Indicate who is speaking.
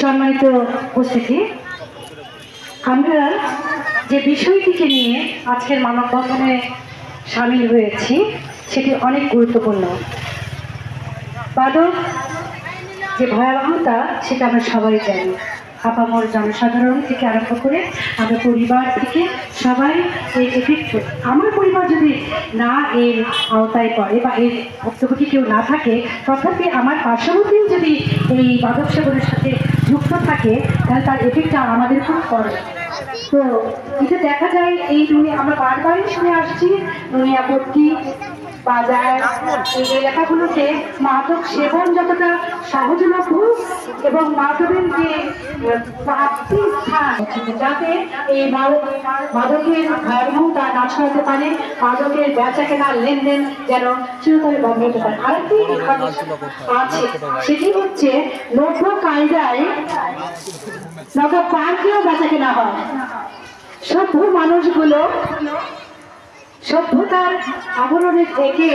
Speaker 1: সম্মানিত উপস্থিতি, আমরা যে বিষয়টিকে নিয়ে আজকের মানববন্ধনে সামিল হয়েছি, সেটি অনেক গুরুত্বপূর্ণ। বাদক যে ভয়াবহতা, সেটা আমরা সবাই জানি। আপামর জনসাধারণ থেকে আরম্ভ করে আমরা পরিবার থেকে সবাই এফেক্ট আমার পরিবার যদি না এর আওতায় পড়ে বা এর ভুক্তভোগী কেউ না থাকে, তথাপি আমার পার্শ্ববর্তীও যদি এই মাদক সেবনের সাথে যুক্ত থাকে, তাহলে তার এফেক্টটা আমাদের খুব পড়ে। তো, এটা দেখা যায়, এই দুনিয়া আমরা বারবারই শুনে আসছি দুনিয়াপত্তি বাজার এই এলাকাগুলোতে মাদক সেবন যতটা সহজলভ্য এবং মাদকের যে প্রাপ্তি স্থান যাতে এই মাদক মাদকের ভয়াবহতা না ছড়াতে পারে মাদকের বেচা কেনা লেনদেন যেন চিরতরে বন্ধ হতে পারে। আরেকটি আছে সেটি হচ্ছে লভ্য কায়দায় নৌকা পার্কেও বেচা কেনা হয়। সভ্য মানুষগুলো সভ্যতার আবরণে থেকে